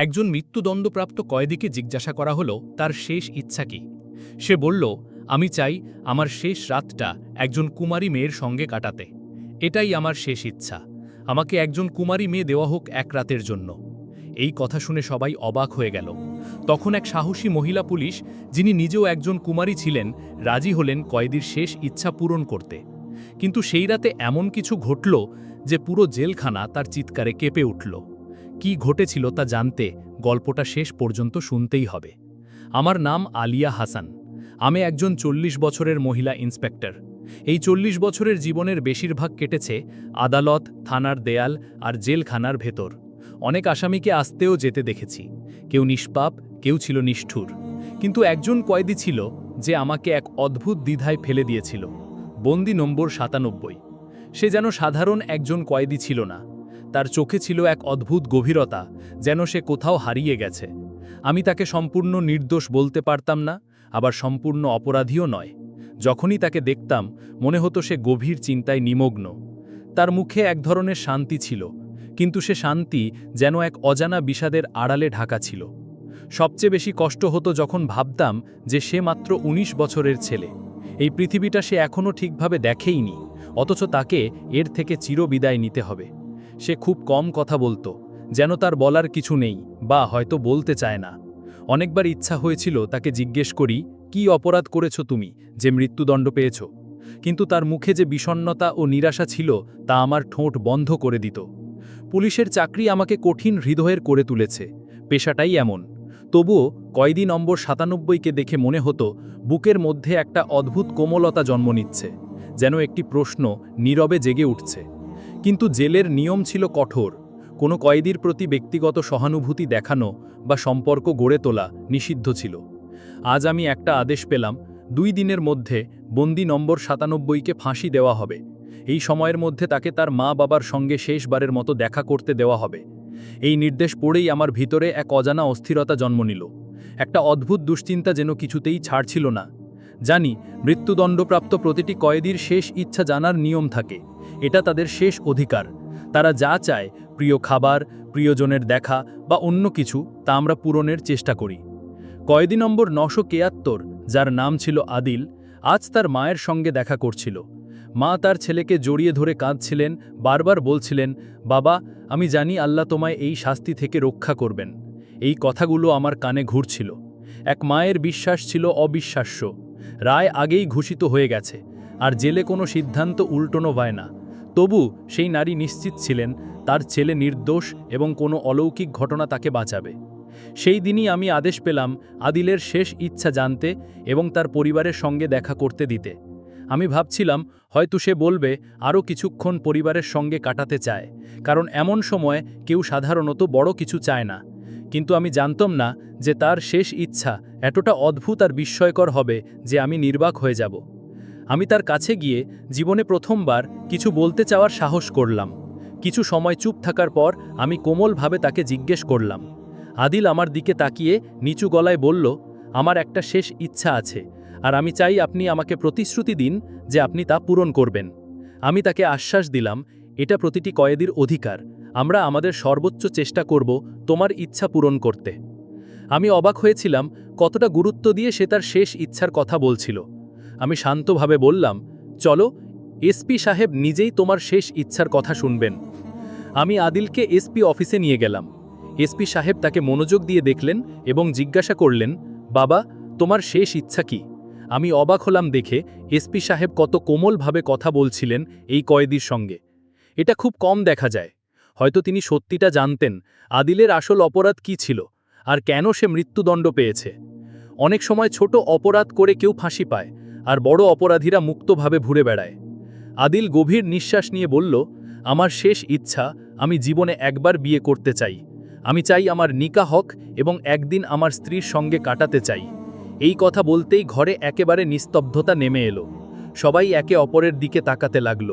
একজন মৃত্যুদণ্ডপ্রাপ্ত কয়েদিকে জিজ্ঞাসা করা হলো, তার শেষ ইচ্ছা কি? সে বলল, আমি চাই আমার শেষ রাতটা একজন কুমারী মেয়ের সঙ্গে কাটাতে। এটাই আমার শেষ ইচ্ছা। আমাকে একজন কুমারী মেয়ে দেওয়া হোক এক রাতের জন্য। এই কথা শুনে সবাই অবাক হয়ে গেল। তখন এক সাহসী মহিলা পুলিশ, যিনি নিজেও একজন কুমারী ছিলেন, রাজি হলেন কয়েদির শেষ ইচ্ছা পূরণ করতে। কিন্তু সেই রাতে এমন কিছু ঘটল যে পুরো জেলখানা তার চিৎকারে কেঁপে উঠল। কি ঘটেছিল তা জানতে গল্পটা শেষ পর্যন্ত শুনতেই হবে। আমার নাম আলিয়া হাসান। আমি একজন চল্লিশ বছরের মহিলা ইন্সপেক্টর। এই চল্লিশ বছরের জীবনের বেশিরভাগ কেটেছে আদালত, থানার দেয়াল আর জেলখানার ভেতর। অনেক আসামিকে আসতেও যেতে দেখেছি। কেউ নিষ্পাপ, কেউ ছিল নিষ্ঠুর। কিন্তু একজন কয়েদি ছিল যে আমাকে এক অদ্ভুত দ্বিধায় ফেলে দিয়েছিল। বন্দি নম্বর সাতানব্বই। সে যেন সাধারণ একজন কয়েদি ছিল না। তার চোখে ছিল এক অদ্ভুত গভীরতা, যেন সে কোথাও হারিয়ে গেছে। আমি তাকে সম্পূর্ণ নির্দোষ বলতে পারতাম না, আবার সম্পূর্ণ অপরাধীও নয়। যখনই তাকে দেখতাম, মনে হতো সে গভীর চিন্তায় নিমগ্ন। তার মুখে এক ধরনের শান্তি ছিল, কিন্তু সে শান্তি যেন এক অজানা বিষাদের আড়ালে ঢাকা ছিল। সবচেয়ে বেশি কষ্ট হতো যখন ভাবতাম যে সে মাত্র ১৯ বছরের ছেলে। এই পৃথিবীটা সে এখনও ঠিকভাবে দেখেইনি, অথচ তাকে এর থেকে চিরবিদায় নিতে হবে। সে খুব কম কথা বলতো, যেন তার বলার কিছু নেই বা হয়তো বলতে চায় না। অনেকবার ইচ্ছা হয়েছিল তাকে জিজ্ঞেস করি, কি অপরাধ করেছ তুমি যে মৃত্যুদণ্ড পেয়েছ? কিন্তু তার মুখে যে বিষণ্নতা ও নিরাশা ছিল, তা আমার ঠোঁট বন্ধ করে দিত। পুলিশের চাকরি আমাকে কঠিন হৃদয়ের করে তুলেছে। পেশাটাই এমন। তবুও কয়েদি নম্বর সাতানব্বইকে দেখে মনে হতো, বুকের মধ্যে একটা অদ্ভুত কোমলতা জন্ম নিচ্ছে, যেন একটি প্রশ্ন নীরবে জেগে উঠছে। কিন্তু জেলের নিয়ম ছিল কঠোর। কোনো কয়েদির প্রতি ব্যক্তিগত সহানুভূতি দেখানো বা সম্পর্ক গড়ে তোলা নিষিদ্ধ ছিল। আজ আমি একটা আদেশ পেলাম, দুই দিনের মধ্যে বন্দি নম্বর সাতানব্বইকে ফাঁসি দেওয়া হবে। এই সময়ের মধ্যে তাকে তার মা বাবার সঙ্গে শেষবারের মতো দেখা করতে দেওয়া হবে। এই নির্দেশ পড়েই আমার ভিতরে এক অজানা অস্থিরতা জন্ম নিল। একটা অদ্ভুত দুশ্চিন্তা যেন কিছুতেই ছাড়ছিল না। জানি, মৃত্যুদণ্ডপ্রাপ্ত প্রতিটি কয়েদির শেষ ইচ্ছা জানার নিয়ম থাকে। এটা তাদের শেষ অধিকার। তারা যা চায়, প্রিয় খাবার, প্রিয়জনের দেখা বা অন্য কিছু, তা আমরা পূরণের চেষ্টা করি। কয়েদি নম্বর নশো কেয়াত্তর, যার নাম ছিল আদিল, আজ তার মায়ের সঙ্গে দেখা করছিল। মা তার ছেলেকে জড়িয়ে ধরে কাঁদছিলেন, বারবার বলছিলেন, বাবা, আমি জানি আল্লাহ তোমায় এই শাস্তি থেকে রক্ষা করবেন। এই কথাগুলো আমার কানে ঘুরছিল। এক মায়ের বিশ্বাস ছিল অবিশ্বাস্য। রায় আগেই ঘোষিত হয়ে গেছে, আর জেলে কোনো সিদ্ধান্ত উল্টোনো হয় না। তবু সেই নারী নিশ্চিত ছিলেন, তার ছেলে নির্দোষ এবং কোনো অলৌকিক ঘটনা তাকে বাঁচাবে। সেই দিনই আমি আদেশ পেলাম আদিলের শেষ ইচ্ছা জানতে এবং তার পরিবারের সঙ্গে দেখা করতে দিতে। আমি ভাবছিলাম, হয়তো সে বলবে আরও কিছুক্ষণ পরিবারের সঙ্গে কাটাতে চায়, কারণ এমন সময় কেউ সাধারণত বড় কিছু চায় না। কিন্তু আমি জানতাম না যে তার শেষ ইচ্ছা এতটা অদ্ভুত আর বিস্ময়কর হবে যে আমি নির্বাক হয়ে যাব। আমি তার কাছে গিয়ে জীবনে প্রথমবার কিছু বলতে চাওয়ার সাহস করলাম। কিছু সময় চুপ থাকার পর আমি কোমলভাবে তাকে জিজ্ঞেস করলাম। আদিল আমার দিকে তাকিয়ে নিচু গলায় বলল, আমার একটা শেষ ইচ্ছা আছে, আর আমি চাই আপনি আমাকে প্রতিশ্রুতি দিন যে আপনি তা পূরণ করবেন। আমি তাকে আশ্বাস দিলাম, এটা প্রতিটি কয়েদির অধিকার আমরা আমাদের সর্বোচ্চ চেষ্টা করব তোমার ইচ্ছা পূরণ করতে। আমি অবাক হয়েছিলাম কতটা গুরুত্ব দিয়ে সে তার শেষ ইচ্ছার কথা বলছিল। আমি শান্তভাবে বললাম, চলো এসপি সাহেব নিজেই তোমার শেষ ইচ্ছার কথা শুনবেন। আমি আদিলকে এসপি অফিসে নিয়ে গেলাম। এসপি সাহেব তাকে মনোযোগ দিয়ে দেখলেন এবং জিজ্ঞাসা করলেন, বাবা, তোমার শেষ ইচ্ছা কি? আমি অবাক হলাম দেখে এসপি সাহেব কত কোমলভাবে কথা বলছিলেন এই কয়েদির সঙ্গে। এটা খুব কম দেখা যায়। হয়তো তিনি সত্যিটা জানতেন আদিলের আসল অপরাধ কি ছিল আর কেন সে মৃত্যুদণ্ড পেয়েছে। অনেক সময় ছোট অপরাধ করে কেউ ফাঁসি পায় আর বড় অপরাধীরা মুক্তভাবে ঘুরে বেড়ায়। আদিল গভীর নিঃশ্বাস নিয়ে বলল, আমার শেষ ইচ্ছা, আমি জীবনে একবার বিয়ে করতে চাই। আমি চাই আমার নিকা হক এবং একদিন আমার স্ত্রীর সঙ্গে কাটাতে চাই। এই কথা বলতেই ঘরে একেবারে নিস্তব্ধতা নেমে এলো। সবাই একে অপরের দিকে তাকাতে লাগল।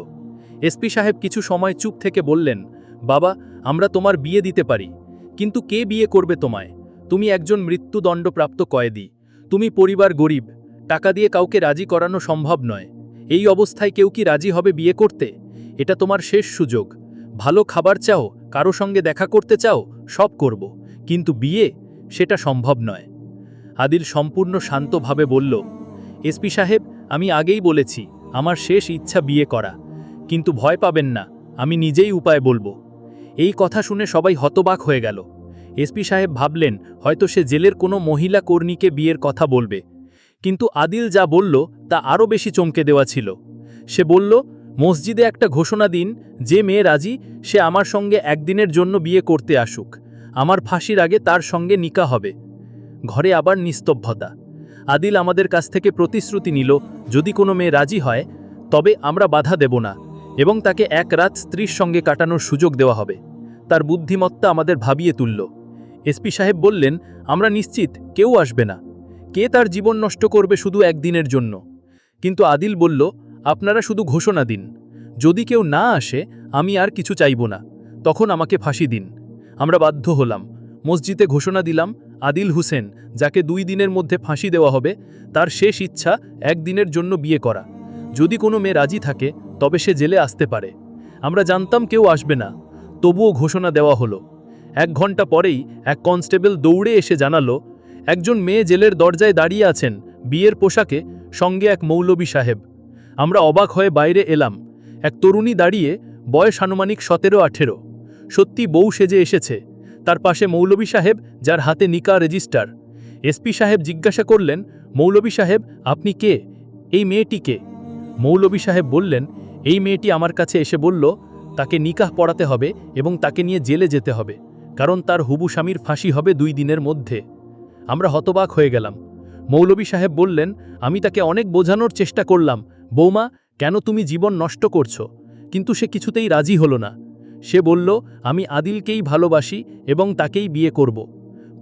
এসপি সাহেব কিছু সময় চুপ থেকে বললেন বাবা, আমরা তোমার বিয়ে দিতে পারি। কিন্তু কে বিয়ে করবে তোমায়? তুমি একজন মৃত্যুদণ্ডপ্রাপ্ত কয়েদি। তুমি পরিবার গরিব। টাকা দিয়ে কাউকে রাজি করানো সম্ভব নয়। এই অবস্থায় কেউ কি রাজি হবে বিয়ে করতে? এটা তোমার শেষ সুযোগ। ভালো খাবার চাও, কারও সঙ্গে দেখা করতে চাও, সব করব। কিন্তু বিয়ে? সেটা সম্ভব নয়। আদিল সম্পূর্ণ শান্তভাবে বলল এসপি সাহেব, আমি আগেই বলেছি, আমার শেষ ইচ্ছা বিয়ে করা। কিন্তু ভয় পাবেন না, আমি নিজেই উপায় বলব। এই কথা শুনে সবাই হতবাক হয়ে গেল। এসপি সাহেব ভাবলেন, হয়তো সে জেলের কোনো মহিলা কর্মীকে বিয়ের কথা বলবে। কিন্তু আদিল যা বলল, তা আরও বেশি চমকে দেওয়া ছিল। সে বলল, মসজিদে একটা ঘোষণা দিন, যে মেয়ে রাজি, সে আমার সঙ্গে একদিনের জন্য বিয়ে করতে আসুক। আমার ফাঁসির আগে তার সঙ্গে নিকা হবে। ঘরে আবার নিস্তব্ধতা। আদিল আমাদের কাছ থেকে প্রতিশ্রুতি নিল, যদি কোনো মেয়ে রাজি হয়, তবে আমরা বাধা দেব না। এবং তাকে এক রাত স্ত্রীর সঙ্গে কাটানোর সুযোগ দেওয়া হবে। তার বুদ্ধিমত্তা আমাদের ভাবিয়ে তুলল। এসপি সাহেব বললেন, আমরা নিশ্চিত, কেউ আসবে না। কে তার জীবন নষ্ট করবে শুধু একদিনের জন্য? কিন্তু আদিল বলল, আপনারা শুধু ঘোষণা দিন। যদি কেউ না আসে, আমি আর কিছু চাইব না। তখন আমাকে ফাঁসি দিন। আমরা বাধ্য হলাম। মসজিদে ঘোষণা দিলাম, আদিল হুসেন, যাকে দুই দিনের মধ্যে ফাঁসি দেওয়া হবে, তার শেষ ইচ্ছা একদিনের জন্য বিয়ে করা। যদি কোনো মেয়ে রাজি থাকে তবে সে জেলে আসতে পারে। আমরা জানতাম কেউ আসবে না। তবুও ঘোষণা দেওয়া হলো। এক ঘণ্টা পরেই এক কনস্টেবল দৌড়ে এসে জানালো, একজন মেয়ে জেলের দরজায় দাঁড়িয়ে আছেন, বিয়ের পোশাকে, সঙ্গে এক মৌলবী সাহেব। আমরা অবাক হয়ে বাইরে এলাম। এক তরুণী দাঁড়িয়ে, বয়স আনুমানিক সতেরো আঠেরো। সত্যি বউ সেজে এসেছে। তার পাশে মৌলবী সাহেব, যার হাতে নিকা রেজিস্টার। এসপি সাহেব জিজ্ঞাসা করলেন, মৌলবী সাহেব, আপনি কে? এই মেয়েটি কে? মৌলবী সাহেব বললেন এই মেয়েটি আমার কাছে এসে বলল, তাকে নিকাহ পড়াতে হবে এবং তাকে নিয়ে জেলে যেতে হবে, কারণ তার হুবু স্বামীর ফাঁসি হবে দুই দিনের মধ্যে। আমরা হতবাক হয়ে গেলাম। মৌলবী সাহেব বললেন, আমি তাকে অনেক বোঝানোর চেষ্টা করলাম। বৌমা, কেন তুমি জীবন নষ্ট করছ? কিন্তু সে কিছুতেই রাজি হলো না। সে বলল, আমি আদিলকেই ভালোবাসি এবং তাকেই বিয়ে করব।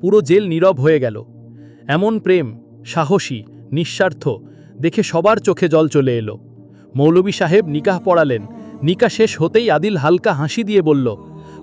পুরো জেল নীরব হয়ে গেল। এমন প্রেম, সাহসী, নিঃস্বার্থ, দেখে সবার চোখে জল চলে এলো। মৌলবী সাহেব নিকাহ পড়ালেন। নিকা শেষ হতেই আদিল হালকা হাসি দিয়ে বলল,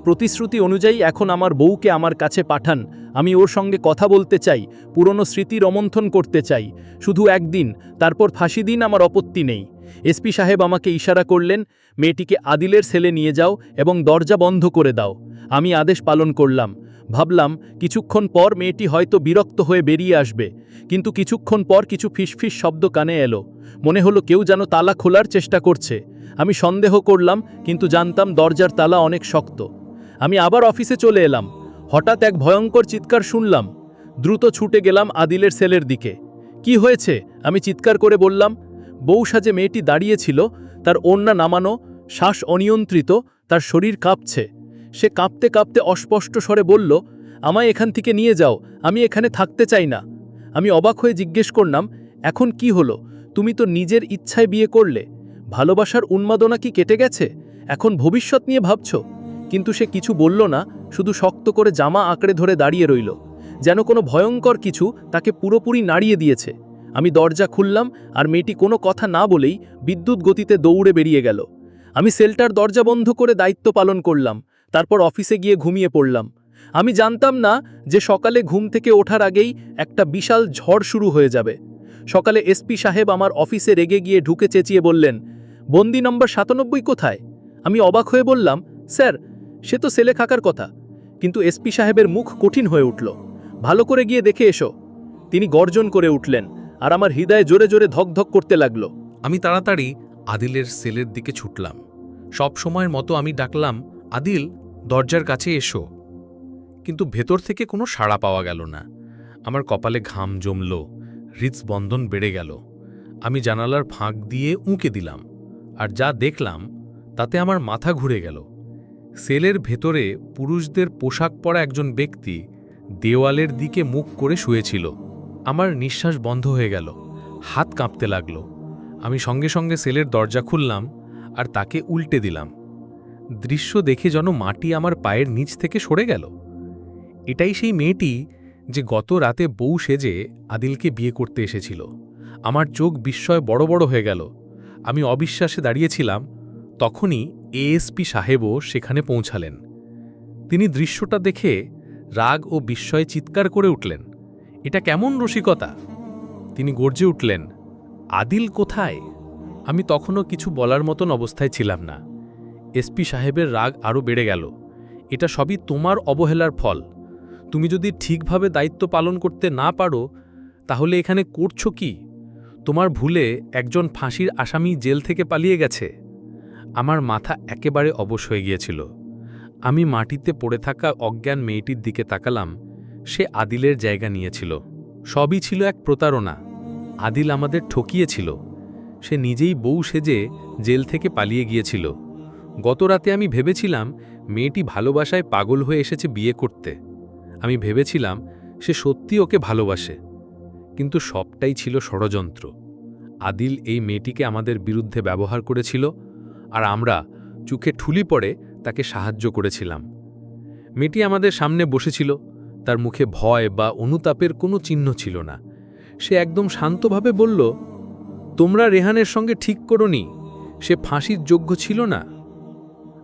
প্রতিশ্রুতি অনুযায়ী এখন আমার বউকে আমার কাছে পাঠান। আমি ওর সঙ্গে কথা বলতে চাই, পুরনো স্মৃতি রমন্থন করতে চাই। শুধু একদিন, তারপর ফাঁসি দিন আমার আপত্তি নেই। এসপি সাহেব আমাকে ইশারা করলেন, মেয়েটিকে আদিলের ছেলে নিয়ে যাও এবং দরজা বন্ধ করে দাও। আমি আদেশ পালন করলাম। ভাবলাম, কিছুক্ষণ পর মেয়েটি হয়তো বিরক্ত হয়ে বেরিয়ে আসবে। কিন্তু কিছুক্ষণ পর কিছু ফিসফিস শব্দ কানে এলো। মনে হলো কেউ যেন তালা খোলার চেষ্টা করছে। আমি সন্দেহ করলাম, কিন্তু জানতাম দরজার তালা অনেক শক্ত। আমি আবার অফিসে চলে এলাম। হঠাৎ এক ভয়ঙ্কর চিৎকার শুনলাম। দ্রুত ছুটে গেলাম আদিলের সেলের দিকে। কি হয়েছে? আমি চিৎকার করে বললাম। বউ সাজে মেয়েটি দাঁড়িয়েছিল তার ওড়না নামানো, শ্বাস অনিয়ন্ত্রিত, তার শরীর কাঁপছে। সে কাঁপতে কাঁপতে অস্পষ্ট স্বরে বলল, আমায় এখান থেকে নিয়ে যাও, আমি এখানে থাকতে চাই না। আমি অবাক হয়ে জিজ্ঞেস করলাম, এখন কি হলো? তুমি তো নিজের ইচ্ছায় বিয়ে করলে। ভালোবাসার উন্মাদনা কি কেটে গেছে? এখন ভবিষ্যৎ নিয়ে ভাবছ? কিন্তু সে কিছু বলল না, শুধু শক্ত করে জামা আঁকড়ে ধরে দাঁড়িয়ে রইল। যেন কোনো ভয়ঙ্কর কিছু তাকে পুরোপুরি নাড়িয়ে দিয়েছে। আমি দরজা খুললাম, আর মেয়েটি কোনো কথা না বলেই বিদ্যুৎ গতিতে দৌড়ে বেরিয়ে গেল। আমি সেলটার দরজা বন্ধ করে দায়িত্ব পালন করলাম। তারপর অফিসে গিয়ে ঘুমিয়ে পড়লাম। আমি জানতাম না যে সকালে ঘুম থেকে ওঠার আগেই একটা বিশাল ঝড় শুরু হয়ে যাবে। সকালে এসপি সাহেব আমার অফিসে রেগে গিয়ে ঢুকে চেঁচিয়ে বললেন, বন্দি নম্বর সাতানব্বই কোথায়? আমি অবাক হয়ে বললাম, স্যার, সে তো সেলে থাকার কথা। কিন্তু এসপি সাহেবের মুখ কঠিন হয়ে উঠল। ভালো করে গিয়ে দেখে এসো। তিনি গর্জন করে উঠলেন আর আমার হৃদয়ে জোরে জোরে ধকধক করতে লাগল। আমি তাড়াতাড়ি আদিলের সেলের দিকে ছুটলাম। সব সময়ের মতো আমি ডাকলাম, আদিল দরজার কাছে এসো। কিন্তু ভেতর থেকে কোনো সাড়া পাওয়া গেল না। আমার কপালে ঘাম জমল হৃদস্পন্দন বেড়ে গেল। আমি জানালার ফাঁক দিয়ে উঁকে দিলাম, আর যা দেখলাম, তাতে আমার মাথা ঘুরে গেল। সেলের ভেতরে পুরুষদের পোশাক পরা একজন ব্যক্তি দেওয়ালের দিকে মুখ করে শুয়েছিল। আমার নিঃশ্বাস বন্ধ হয়ে গেল, হাত কাঁপতে লাগল। আমি সঙ্গে সঙ্গে সেলের দরজা খুললাম, আর তাকে উল্টে দিলাম। দৃশ্য দেখে যেন মাটি আমার পায়ের নিচ থেকে সরে গেল। এটাই সেই মেয়েটি যে গত রাতে বউ সেজে আদিলকে বিয়ে করতে এসেছিল। আমার চোখ বিস্ময় বড় বড় হয়ে গেল। আমি অবিশ্বাসে দাঁড়িয়েছিলাম। তখনই এএসপি সাহেবও সেখানে পৌঁছালেন। তিনি দৃশ্যটা দেখে রাগ ও বিস্ময়ে চিৎকার করে উঠলেন। এটা কেমন রসিকতা? তিনি গর্জে উঠলেন। আদিল কোথায়? আমি তখনও কিছু বলার মতন অবস্থায় ছিলাম না। এসপি সাহেবের রাগ আরও বেড়ে গেল। এটা সবই তোমার অবহেলার ফল। তুমি যদি ঠিকভাবে দায়িত্ব পালন করতে না পারো, তাহলে এখানে করছ কি? তোমার ভুলে একজন ফাঁসির আসামি জেল থেকে পালিয়ে গেছে। আমার মাথা একেবারে অবশ হয়ে গিয়েছিল। আমি মাটিতে পড়ে থাকা অজ্ঞান মেয়েটির দিকে তাকালাম। সে আদিলের জায়গা নিয়েছিল। সবই ছিল এক প্রতারণা। আদিল আমাদের ঠকিয়েছিল। সে নিজেই বউ সেজে জেল থেকে পালিয়ে গিয়েছিল। গত রাতে আমি ভেবেছিলাম মেয়েটি ভালোবাসায় পাগল হয়ে এসেছে বিয়ে করতে। আমি ভেবেছিলাম সে সত্যি ওকে ভালোবাসে। কিন্তু সবটাই ছিল ষড়যন্ত্র। আদিল এই মেয়েটিকে আমাদের বিরুদ্ধে ব্যবহার করেছিল আর আমরা চোখে ঠুলি পড়ে তাকে সাহায্য করেছিলাম। মেয়েটি আমাদের সামনে বসেছিল, তার মুখে ভয় বা অনুতাপের কোনো চিহ্ন ছিল না। সে একদম শান্তভাবে বলল, তোমরা রেহানের সঙ্গে ঠিক করনি, সে ফাঁসির যোগ্য ছিল না।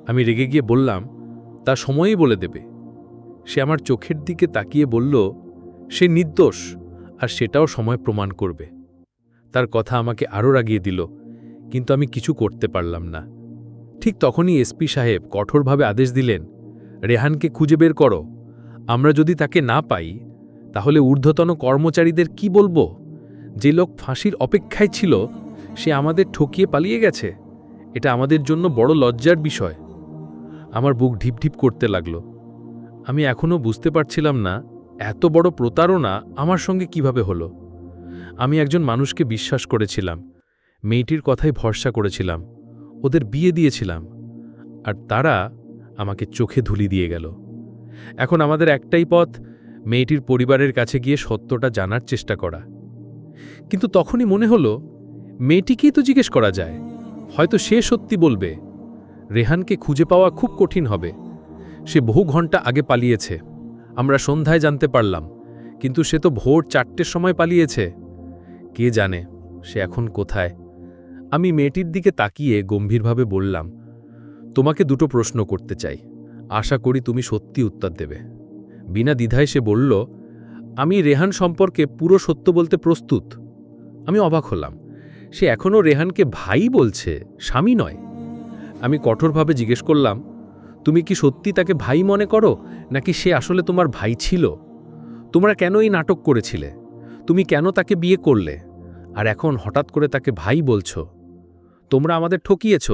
আমি রেগে গিয়ে বললাম, তা সময়ই বলে দেবে। সে আমার চোখের দিকে তাকিয়ে বলল, সে নির্দোষ, আর সেটাও সময় প্রমাণ করবে। তার কথা আমাকে আরও রাগিয়ে দিল, কিন্তু আমি কিছু করতে পারলাম না। ঠিক তখনই এসপি সাহেব কঠোরভাবে আদেশ দিলেন, রেহানকে খুঁজে বের করো, আমরা যদি তাকে না পাই, তাহলে ঊর্ধ্বতন কর্মচারীদের কি বলব? যে লোক ফাঁসির অপেক্ষায় ছিল, সে আমাদের ঠকিয়ে পালিয়ে গেছে। এটা আমাদের জন্য বড় লজ্জার বিষয়। আমার বুক ঢিপঢিপ করতে লাগল। আমি এখনও বুঝতে পারছিলাম না, এত বড় প্রতারণা আমার সঙ্গে কীভাবে হলো। আমি একজন মানুষকে বিশ্বাস করেছিলাম, মেয়েটির কথাই ভরসা করেছিলাম, ওদের বিয়ে দিয়েছিলাম, আর তারা আমাকে চোখে ধুলি দিয়ে গেল। এখন আমাদের একটাই পথ, মেয়েটির পরিবারের কাছে গিয়ে সত্যটা জানার চেষ্টা করা। কিন্তু তখনই মনে হলো, মেয়েটিকেই তো জিজ্ঞেস করা যায়, হয়তো সে সত্যি বলবে। রেহানকে খুঁজে পাওয়া খুব কঠিন হবে। সে বহু ঘণ্টা আগে পালিয়েছে। আমরা সন্ধ্যায় জানতে পারলাম, কিন্তু সে তো ভোর চারটের সময় পালিয়েছে। কে জানে, সে এখন কোথায়? আমি মেয়েটির দিকে তাকিয়ে গম্ভীরভাবে বললাম, তোমাকে দুটো প্রশ্ন করতে চাই। আশা করি তুমি সত্যি উত্তর দেবে। বিনা দ্বিধায় সে বলল, আমি রেহান সম্পর্কে পুরো সত্য বলতে প্রস্তুত। আমি অবাক হলাম, সে এখনও রেহানকে ভাই বলছে, স্বামী নয়? আমি কঠোরভাবে জিজ্ঞেস করলাম, তুমি কি সত্যি তাকে ভাই মনে করো, নাকি সে আসলে তোমার ভাই ছিল? তোমরা কেন এই নাটক করেছিলে? তুমি কেন তাকে বিয়ে করলে? আর এখন হঠাৎ করে তাকে ভাই বলছো। তোমরা আমাদের ঠকিয়েছ,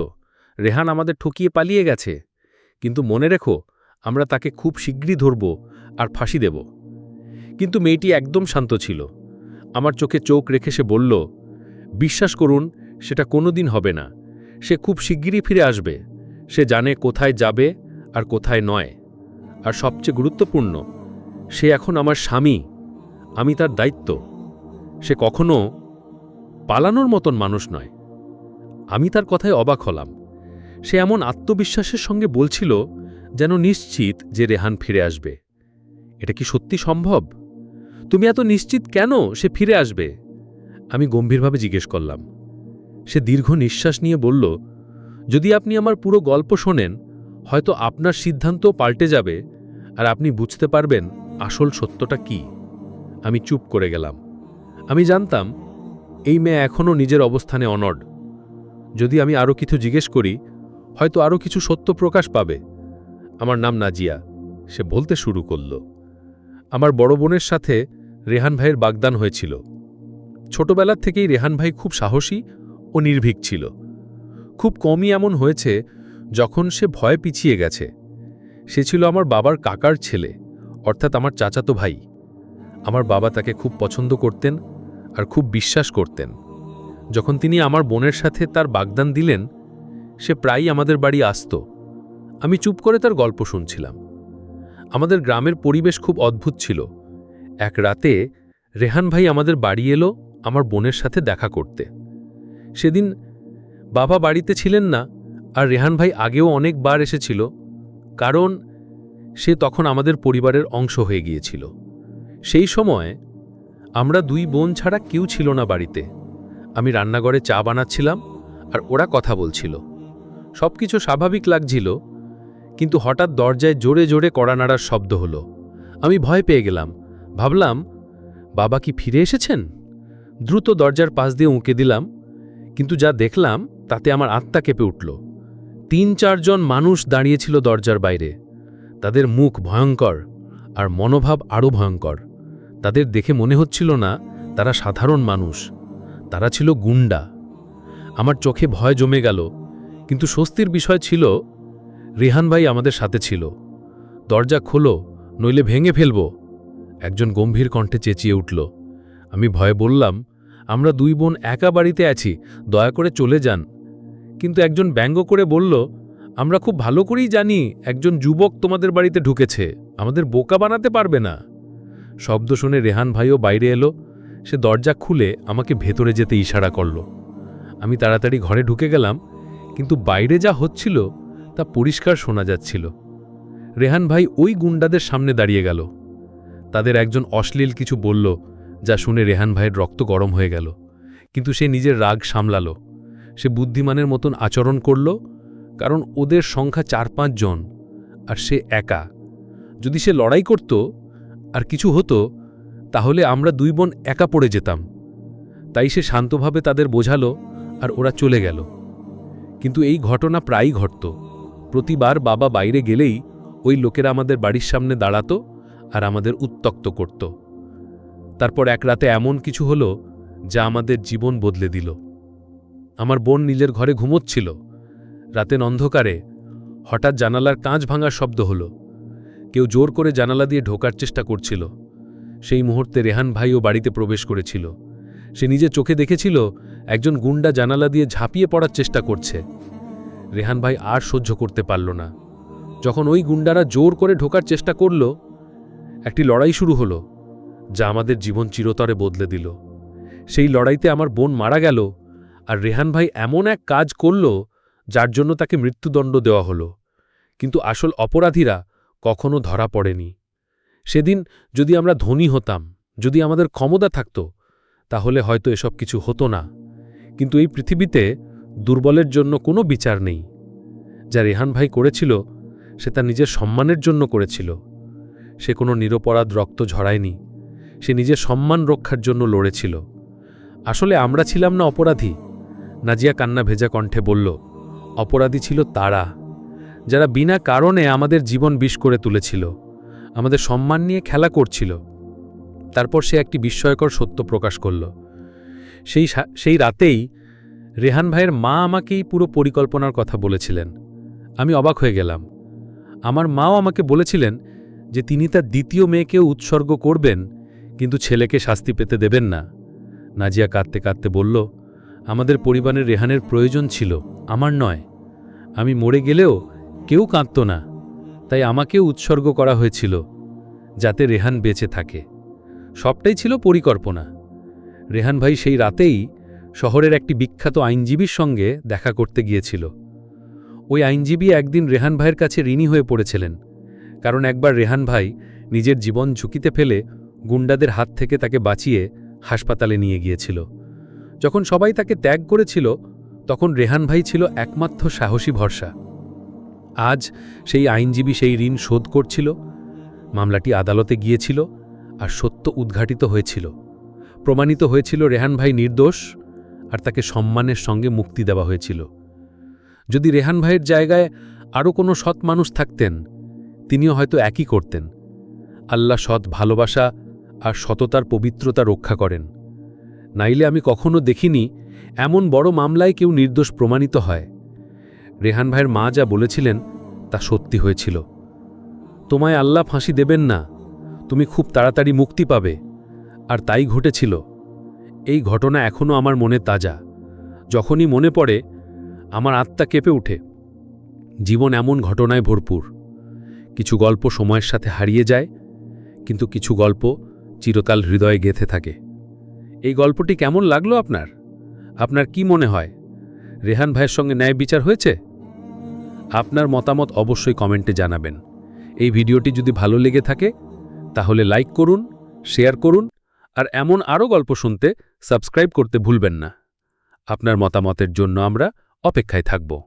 রেহান আমাদের ঠকিয়ে পালিয়ে গেছে। কিন্তু মনে রেখো, আমরা তাকে খুব শীঘ্রই ধরব আর ফাঁসি দেব। কিন্তু মেয়েটি একদম শান্ত ছিল। আমার চোখে চোখ রেখে সে বলল, বিশ্বাস করুন, সেটা কোনোদিন হবে না। সে খুব শিগগিরই ফিরে আসবে। সে জানে কোথায় যাবে আর কোথায় নয়। আর সবচেয়ে গুরুত্বপূর্ণ, সে এখন আমার স্বামী, আমি তার দায়িত্ব। সে কখনো পালানোর মতন মানুষ নয়। আমি তার কথায় অবাক হলাম। সে এমন আত্মবিশ্বাসের সঙ্গে বলছিল যেন নিশ্চিত যে রেহান ফিরে আসবে। এটা কি সত্যি সম্ভব? তুমি এত নিশ্চিত কেন সে ফিরে আসবে? আমি গম্ভীরভাবে জিজ্ঞেস করলাম। সে দীর্ঘ নিঃশ্বাস নিয়ে বলল, যদি আপনি আমার পুরো গল্প শোনেন, হয়তো আপনার সিদ্ধান্ত পাল্টে যাবে আর আপনি বুঝতে পারবেন আসল সত্যটা কি। আমি চুপ করে গেলাম। আমি জানতাম, এই মেয়ে এখনও নিজের অবস্থানে অনড। যদি আমি আরও কিছু জিজ্ঞেস করি, হয়তো আরও কিছু সত্য প্রকাশ পাবে। আমার নাম নাজিয়া, সে বলতে শুরু করল। আমার বড় বোনের সাথে রেহান ভাইয়ের বাগদান হয়েছিল। ছোটবেলার থেকেই রেহান ভাই খুব সাহসী ও নির্ভীক ছিল। খুব কমই এমন হয়েছে যখন সে ভয় পিছিয়ে গেছে। সে ছিল আমার বাবার কাকার ছেলে, অর্থাৎ আমার চাচাতো ভাই। আমার বাবা তাকে খুব পছন্দ করতেন আর খুব বিশ্বাস করতেন। যখন তিনি আমার বোনের সাথে তার বাগদান দিলেন, সে প্রায়ই আমাদের বাড়ি আসত। আমি চুপ করে তার গল্প শুনছিলাম। আমাদের গ্রামের পরিবেশ খুব অদ্ভুত ছিল। এক রাতে রেহান ভাই আমাদের বাড়ি এলো আমার বোনের সাথে দেখা করতে। সেদিন বাবা বাড়িতে ছিলেন না আর রেহান ভাই আগেও অনেকবার এসেছিল, কারণ সে তখন আমাদের পরিবারের অংশ হয়ে গিয়েছিল। সেই সময় আমরা দুই বোন ছাড়া কেউ ছিল না বাড়িতে। আমি রান্নাঘরে চা বানাচ্ছিলাম আর ওরা কথা বলছিল। সব কিছু স্বাভাবিক লাগছিল, কিন্তু হঠাৎ দরজায় জোরে জোরে কড়া নাড়ার শব্দ হলো। আমি ভয় পেয়ে গেলাম। ভাবলাম, বাবা কি ফিরে এসেছেন? দ্রুত দরজার পাশ দিয়ে উঁকে দিলাম কিন্তু যা দেখলাম, তাতে আমার আত্মা কেঁপে উঠল। তিন চারজন মানুষ দাঁড়িয়েছিল দরজার বাইরে। তাদের মুখ ভয়ঙ্কর আর মনোভাব আরও ভয়ঙ্কর। তাদের দেখে মনে হচ্ছিল না তারা সাধারণ মানুষ। তারা ছিল গুন্ডা। আমার চোখে ভয় জমে গেল, কিন্তু স্বস্তির বিষয় ছিল, রেহান ভাই আমাদের সাথে ছিল। দরজা খোলো, নইলে ভেঙে ফেলব। একজন গম্ভীর কণ্ঠে চেঁচিয়ে উঠল। আমি ভয়ে বললাম আমরা দুই বোন একা বাড়িতে আছি, দয়া করে চলে যান। কিন্তু একজন ব্যঙ্গ করে বলল, আমরা খুব ভালো করেই জানি একজন যুবক তোমাদের বাড়িতে ঢুকেছে, আমাদের বোকা বানাতে পারবে না। শব্দ শুনে রেহান ভাইও বাইরে এলো। সে দরজা খুলে আমাকে ভেতরে যেতে ইশারা করল। আমি তাড়াতাড়ি ঘরে ঢুকে গেলাম, কিন্তু বাইরে যা হচ্ছিল তা পরিষ্কার শোনা যাচ্ছিল। রেহান ভাই ওই গুন্ডাদের সামনে দাঁড়িয়ে গেল। তাদের একজন অশ্লীল কিছু বলল যা শুনে রেহান ভাইয়ের রক্ত গরম হয়ে গেল। কিন্তু সে নিজের রাগ সামলালো। সে বুদ্ধিমানের মতন আচরণ করল, কারণ ওদের সংখ্যা চার জন, আর সে একা। যদি সে লড়াই করত, আর কিছু হতো, তাহলে আমরা দুই বোন একা পড়ে যেতাম। তাই সে শান্তভাবে তাদের বোঝালো, আর ওরা চলে গেল। কিন্তু এই ঘটনা প্রায়ই ঘটত। প্রতিবার বাবা বাইরে গেলেই ওই লোকেরা আমাদের বাড়ির সামনে দাঁড়াতো, আর আমাদের উত্তক্ত করত। তারপর এক রাতে এমন কিছু হলো যা আমাদের জীবন বদলে দিল। আমার বোন নিজের ঘরে ঘুমোচ্ছিল। রাতের অন্ধকারে হঠাৎ জানালার কাঁচ ভাঙার শব্দ হলো। কেউ জোর করে জানালা দিয়ে ঢোকার চেষ্টা করছিল। সেই মুহূর্তে রেহান ভাইও বাড়িতে প্রবেশ করেছিল। সে নিজে চোখে দেখেছিল একজন গুন্ডা জানালা দিয়ে ঝাঁপিয়ে পড়ার চেষ্টা করছে। রেহান ভাই আর সহ্য করতে পারল না। যখন ওই গুন্ডারা জোর করে ঢোকার চেষ্টা করল, একটি লড়াই শুরু হলো। যা আমাদের জীবন চিরতরে বদলে দিল। সেই লড়াইতে আমার বোন মারা গেল আর রেহান ভাই এমন এক কাজ করল যার জন্য তাকে মৃত্যুদণ্ড দেওয়া হলো। কিন্তু আসল অপরাধীরা কখনো ধরা পড়েনি। সেদিন যদি আমরা ধনী হতাম, যদি আমাদের ক্ষমতা থাকত, তাহলে হয়তো এসব কিছু হতো না। কিন্তু এই পৃথিবীতে দুর্বলের জন্য কোনো বিচার নেই। যা রেহান ভাই করেছিল, সে তার নিজের সম্মানের জন্য করেছিল। সে কোনো নিরপরাধ রক্ত ঝরায়নি। সে নিজের সম্মান রক্ষার জন্য লড়েছিল। আসলে আমরা ছিলাম না অপরাধী। নাজিয়া কান্না ভেজা কণ্ঠে বলল, অপরাধী ছিল তারা, যারা বিনা কারণে আমাদের জীবন বিষ করে তুলেছিল, আমাদের সম্মান নিয়ে খেলা করছিল। তারপর সে একটি বিস্ময়কর সত্য প্রকাশ করল। সেই সেই রাতেই রেহান ভাইয়ের মা আমাকেই পুরো পরিকল্পনার কথা বলেছিলেন। আমি অবাক হয়ে গেলাম। আমার মাও আমাকে বলেছিলেন যে তিনি তার দ্বিতীয় মেয়েকেও উৎসর্গ করবেন কিন্তু ছেলেকে শাস্তি পেতে দেবেন না। নাজিয়া কাঁদতে কাঁদতে বলল, আমাদের পরিবারের রেহানের প্রয়োজন ছিল, আমার নয়। আমি মরে গেলেও কেউ কাঁদত না, তাই আমাকেও উৎসর্গ করা হয়েছিল, যাতে রেহান বেঁচে থাকে। সবটাই ছিল পরিকল্পনা। রেহান ভাই সেই রাতেই শহরের একটি বিখ্যাত আইনজীবীর সঙ্গে দেখা করতে গিয়েছিল। ওই আইনজীবী একদিন রেহান ভাইয়ের কাছে ঋণী হয়ে পড়েছিলেন, কারণ একবার রেহান ভাই নিজের জীবন ঝুঁকিতে ফেলে গুন্ডাদের হাত থেকে তাকে বাঁচিয়ে হাসপাতালে নিয়ে গিয়েছিল। যখন সবাই তাকে ত্যাগ করেছিল, তখন রেহান ভাই ছিল একমাত্র সাহসী ভরসা। আজ সেই আইনজীবী সেই ঋণ শোধ করছিল, মামলাটি আদালতে গিয়েছিল আর সত্য উদ্ঘাটিত হয়েছিল। প্রমাণিত হয়েছিল রেহান ভাই নির্দোষ আর তাকে সম্মানের সঙ্গে মুক্তি দেওয়া হয়েছিল। যদি রেহান ভাইয়ের জায়গায় আরও কোনো সৎ মানুষ থাকতেন, তিনিও হয়তো একই করতেন। আল্লাহ সৎ ভালোবাসা আর সততার পবিত্রতা রক্ষা করেন। নাইলে আমি কখনো দেখিনি এমন বড় মামলায় কেউ নির্দোষ প্রমাণিত হয়। রেহান ভাইয়ের মা যা বলেছিলেন, তা সত্যি হয়েছিল। তোমায় আল্লাহ ফাঁসি দেবেন না, তুমি খুব তাড়াতাড়ি মুক্তি পাবে, আর তাই ঘটেছিল। এই ঘটনা এখনও আমার মনে তাজা। যখনই মনে পড়ে, আমার আত্মা কেঁপে ওঠে। জীবন এমন ঘটনায় ভরপুর। কিছু গল্প সময়ের সাথে হারিয়ে যায়, কিন্তু কিছু গল্প চিরকাল হৃদয়ে গেঁথে থাকে। এই গল্পটি কেমন লাগল আপনার? আপনার কি মনে হয়? রেহান ভাইয়ের সঙ্গে ন্যায় বিচার হয়েছে? আপনার মতামত অবশ্যই কমেন্টে জানাবেন। এই ভিডিওটি যদি ভালো লেগে থাকে, তাহলে লাইক করুন, শেয়ার করুন, আর এমন আরও গল্প শুনতে সাবস্ক্রাইব করতে ভুলবেন না। আপনার মতামতের জন্য আমরা অপেক্ষায় থাকব।